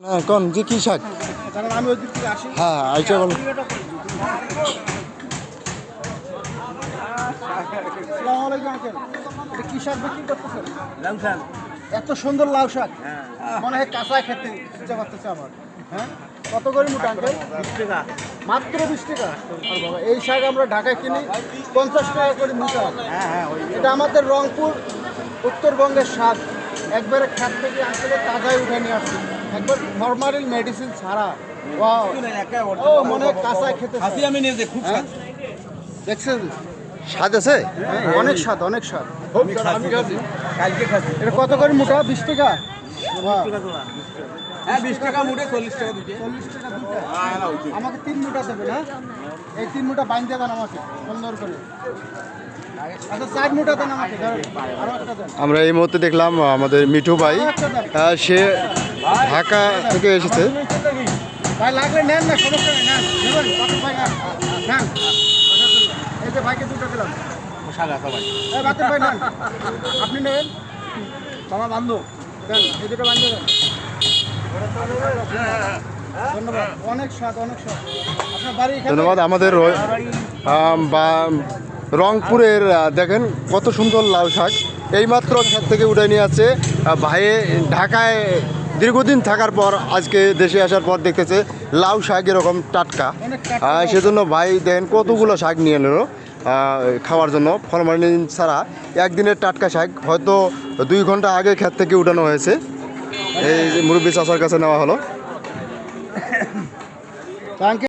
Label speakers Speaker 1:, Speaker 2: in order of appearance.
Speaker 1: হ্যাঁ কোন? যে কি শাক?
Speaker 2: আমি ওই আসি
Speaker 1: হ্যাঁ আইটা বলো।
Speaker 2: কি শাক। বিক্রি করতেছেন এত সুন্দর লাউ শাক। মনে হয় কাঁচা খেতে ইচ্ছা করতেছে আমার। হ্যাঁ? কত করে মোটা আঙ্কেল? মাত্র বিশ টাকা? আর বাবা এই শাক আমরা ঢাকায় কিনি পঞ্চাশ টাকা করে মোটা এটা আমাদের রংপুর উত্তরবঙ্গের শাক একবারে খাত থেকে আঙ্কেলের তাজায় উঠে নিয়ে আসছি। একবার ফরমালিন মেডিসিন ছাড়া ও মনে কাঁচা খেতে
Speaker 3: হাসি আমি নিজে খুব
Speaker 2: হ্যাঁ? দেখছেন?
Speaker 1: স্বাদ আছে?
Speaker 2: অনেক স্বাদ অনেক স্বাদ।
Speaker 3: আমি কালকে খাসি
Speaker 2: এটা কত করে মোটা? বিশ টাকা?
Speaker 3: হ্যাঁ বিশ টাকা মুঠে চল্লিশ টাকা দুটো
Speaker 2: চল্লিশ টাকা দুটো আমাকে তিন মোটা দেবে না এই তিন মোটা দেন আমাকে সুন্দর করে। আচ্ছা চার মোটা দেন আমাকে ধরেন। আরও একটা দেন।
Speaker 1: আমরা এই মুহূর্তে দেখলাম আমাদের মিঠু ভাই সে ঢাকা থেকে এসেছে।
Speaker 2: ভাই লাগলে নেন না সমস্যা নেই নেন। নেবেন কত ভাই নেন। নেন। এই যে ভাইকে দুটো দিলাম।
Speaker 3: সাদা সবাই
Speaker 2: এই বাতের ভাই নেন। আপনি নেবেন?
Speaker 3: আমার বান্ধব।
Speaker 2: এই দুটো বানিয়ে ধন্যবাদ। অনেক স্বাদ অনেক স্বাদ। আপনার বাড়ি এখানে?
Speaker 1: ধন্যবাদ আমাদের রংপুরের দেখেন কত সুন্দর লাউ শাক। এইমাত্র ক্ষেত থেকে উঠে নিয়ে আসছে আহ, ভাইয়ে ঢাকায় দীর্ঘদিন থাকার পর আজকে দেশে আসার পর দেখতেছে লাউ শাক এরকম টাটকা। সেজন্য ভাই দেখেন কতগুলো শাক নিয়ে এলো খাওয়ার জন্য। ফরমালিন ছাড়া একদিনের টাটকা শাক হয়তো দুই ঘণ্টা আগে ক্ষেত থেকে উঠানো হয়েছে। এই যে মুরব্বী চাষার কাছে নেওয়া হলো।
Speaker 2: থ্যাংক